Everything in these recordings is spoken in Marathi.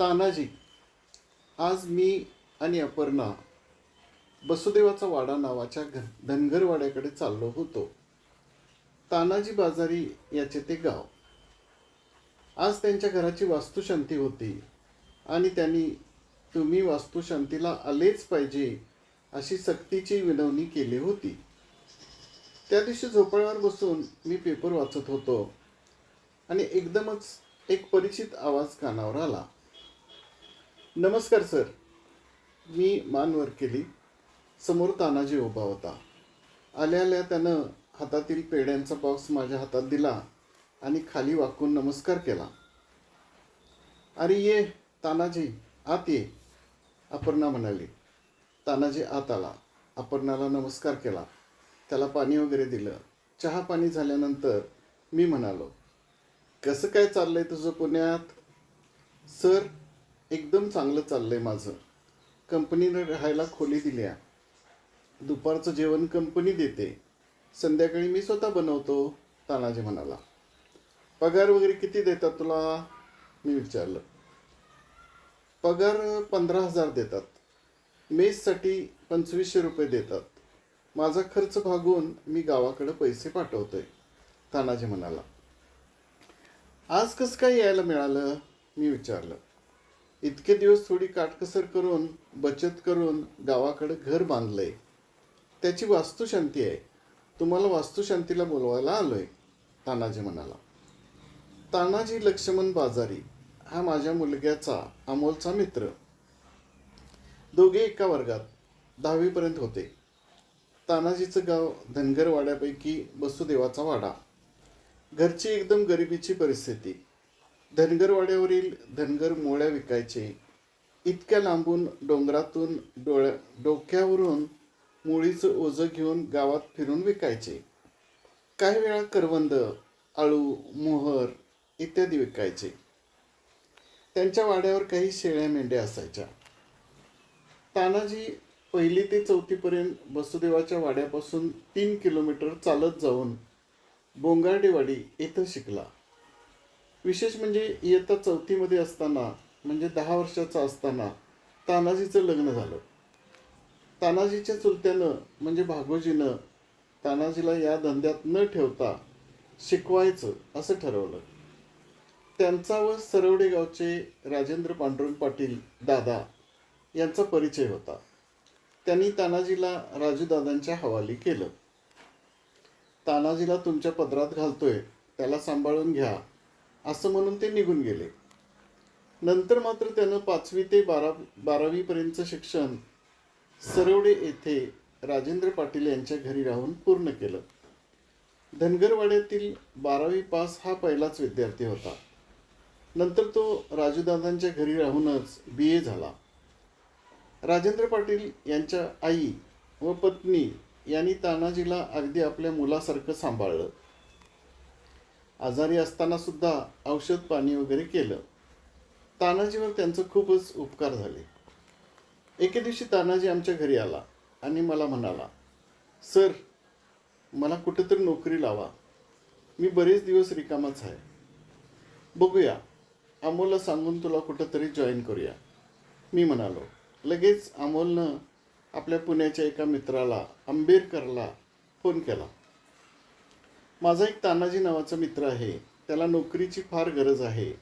तानाजी आज मी आणि अपर्णा बसुदेवाचा वाडा नावाच्या घ धनगरवाड्याकडे चाललो होतो. तानाजी बाजारी याचे ते गाव. आज त्यांच्या घराची वास्तुशांती होती आणि त्यांनी तुम्ही वास्तुशांतीला आलेच पाहिजे अशी सक्तीची विनवणी केली होती. त्या दिवशी झोपाळ्यावर बसून मी पेपर वाचत होतो आणि एकदमच एक परिचित आवाज कानावर आला. नमस्कार सर. मी मानवर केली समोर तानाजी उभा होता. आल्या आल्या त्यानं हातातील पेड्यांचा बॉक्स माझ्या हातात दिला आणि खाली वाकून नमस्कार केला. अरे ये तानाजी आत ये अपर्णा म्हणाली. तानाजी आत आला. अपर्णाला नमस्कार केला. त्याला पाणी वगैरे दिलं. चहा पाणी झाल्यानंतर मी म्हणालो कसं काय चाललं आहे तुझं पुण्यात? सर एकदम चांगलं चाललंय माझं. कंपनीनं राहायला खोली दिल्या. दुपारचं जेवण कंपनी देते. संध्याकाळी मी स्वतः बनवतो तानाजी म्हणाला. पगार वगैरे किती देतात तुला? मी विचारलं. पगार पंधरा हजार देतात. मेससाठी पंचवीसशे रुपये देतात. माझा खर्च भागून मी गावाकडे पैसे पाठवतोय तानाजी म्हणाला. आज कसं काय यायला मिळालं? मी विचारलं. इतके दिवस थोडी काटकसर करून बचत करून गावाकडे घर बांधलंय. त्याची वास्तुशांती आहे. तुम्हाला वास्तुशांतीला बोलवायला आलोय तानाजी म्हणाला. तानाजी लक्ष्मण बाजारी हा माझ्या मुलग्याचा अमोलचा मित्र. दोघे एका वर्गात दहावीपर्यंत होते. तानाजीचं गाव धनगर वाड्यापैकी वसुदेवाचा वाडा. घरची एकदम गरिबीची परिस्थिती. धनगरवाड्यावरील धनगर मोळ्या विकायचे इतक्या लांबून डोंगरातून डोळ्या डोक्यावरून मुळीचं ओझं घेऊन गावात फिरून विकायचे. काही वेळा करवंद आळू मोहर इत्यादी विकायचे. त्यांच्या वाड्यावर काही शेळ्या मेंढ्या असायच्या. तानाजी पहिली ते चौथीपर्यंत वसुदेवाच्या वाड्यापासून तीन किलोमीटर चालत जाऊन बोंगार्डेवाडी येथं शिकला. विशेष म्हणजे इयत्ता चौथीमध्ये असताना म्हणजे दहा वर्षाचा असताना तानाजीचं लग्न झालं. तानाजीच्या चुलत्यानं म्हणजे भागोजीनं तानाजीला या धंद्यात न ठेवता शिकवायचं असं ठरवलं. त्यांचा व सरवडे गावचे राजेंद्र पांडुरंग पाटील दादा यांचा परिचय होता. त्यांनी तानाजीला राजूदादांच्या हवाली केलं. तानाजीला तुमच्या पदरात घालतोय त्याला सांभाळून घ्या असं म्हणून ते निघून गेले. नंतर मात्र त्यानं पाचवी ते बारा बारावीपर्यंतचं शिक्षण सरवडे येथे राजेंद्र पाटील यांच्या घरी राहून पूर्ण केलं. धनगरवाड्यातील बारावी पास हा पहिलाच विद्यार्थी होता. नंतर तो राजूदादांच्या घरी राहूनच बी ए झाला. राजेंद्र पाटील यांच्या आई व पत्नी यांनी तानाजीला अगदी आपल्या मुलासारखं सांभाळलं. आजारी असताना सुद्धा औषध पाणी वगैरे केलं. तानाजीवर त्यांचं खूपच उपकार झाले. एके दिवशी तानाजी आमच्या घरी आला आणि मला म्हणाला सर मला कुठेतरी नोकरी लावा. मी बरेच दिवस रिकामाच आहे. बघूया. अमोलला सांगून तुला कुठंतरी जॉईन करूया. मी म्हणालो लगेच अमोलनं आपल्या पुण्याच्या एका मित्राला आंबेरकरला फोन केला. माझा एक तानाजी नावाचा मित्र आहे. त्याला नोकरीची फार गरज आहे.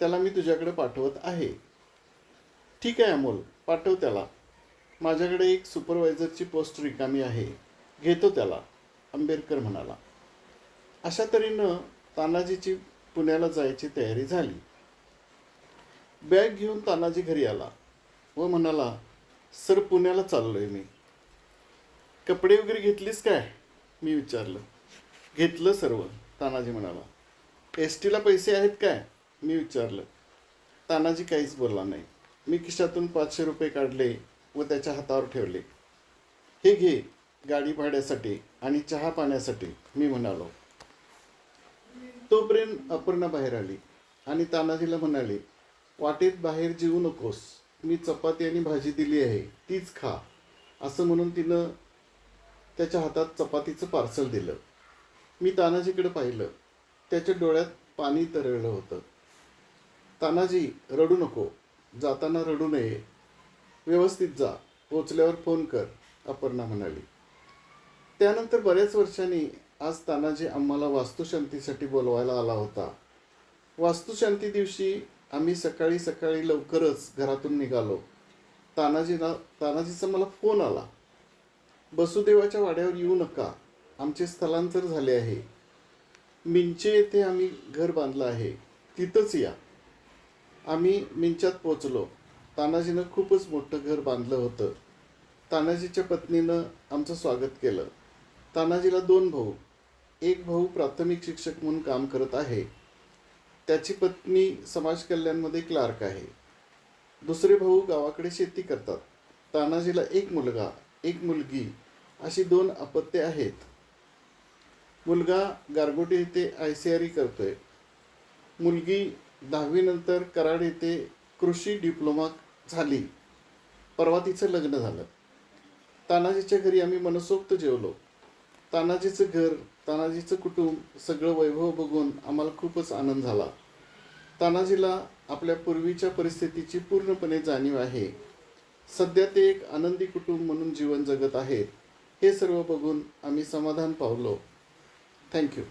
त्याला मी तुझ्याकडे पाठवत आहे. ठीक आहे अमोल पाठव त्याला. माझ्याकडे एक सुपरवायझरची पोस्ट रिकामी आहे. घेतो त्याला आंबेडकर म्हणाला. अशा तऱ्हेनं तानाजीची पुण्याला जायची तयारी झाली. बॅग घेऊन तानाजी घरी आला व म्हणाला सर पुण्याला चाललोय मी. कपडे वगैरे घेतलीस काय? मी विचारलं. घेतलं सर्व तानाजी म्हणाला. एस टीला पैसे आहेत काय? मी विचारलं. तानाजी काहीच बोलला नाही. मी खिशातून पाचशे रुपये काढले व त्याच्या हातावर ठेवले. हे घे गाडी भाड्यासाठी आणि चहा पाण्यासाठी मी म्हणालो. तोपर्यंत अपर्णा बाहेर आली आणि तानाजीला म्हणाली वाटेत बाहेर जेवू नकोस. मी चपाती आणि भाजी दिली आहे तीच खा. असं म्हणून तिनं त्याच्या हातात चपातीचं पार्सल दिलं. मी तानाजीकडे पाहिलं. त्याच्या डोळ्यात पाणी तरळलं होतं. तानाजी रडू नको. जाताना रडू नये. व्यवस्थित जा. पोचल्यावर फोन कर अपर्णा म्हणाली. त्यानंतर बऱ्याच वर्षांनी आज तानाजी आम्हाला वास्तुशांतीसाठी बोलवायला आला होता. वास्तुशांती दिवशी आम्ही सकाळी सकाळी लवकरच घरातून निघालो. तानाजीला तानाजीचा मला फोन आला. बसुदेवाच्या वाड्यावर येऊ नका. आमचे स्थलांतर झाले आहे. मिंचे येथे आम्ही घर बांधलं आहे. तिथंच या. आम्ही मिंच्यात पोचलो तानाजीनं खूपच मोठं घर बांधलं होतं. तानाजीच्या पत्नीनं आमचं स्वागत केलं. तानाजीला दोन भाऊ. एक भाऊ प्राथमिक शिक्षक म्हणून काम करत आहे. त्याची पत्नी समाज कल्याणमध्ये क्लार्क आहे. दुसरे भाऊ गावाकडे शेती करतात. तानाजीला एक मुलगा एक मुलगी अशी दोन अपत्ये आहेत. मुलगा गारगोटी येथे आय सी आर ई करतोय. मुलगी दहावीनंतर कराड येथे कृषी डिप्लोमा झाली. परवा तिचं लग्न झालं. तानाजीच्या घरी आम्ही मनसोक्त जेवलो. तानाजीचं घर तानाजीचं कुटुंब सगळं वैभव बघून आम्हाला खूपच आनंद झाला. तानाजीला आपल्या पूर्वीच्या परिस्थितीची पूर्णपणे जाणीव आहे. सध्या ते एक आनंदी कुटुंब म्हणून जीवन जगत आहेत. हे सर्व बघून आम्ही समाधान पावलो. Thank you.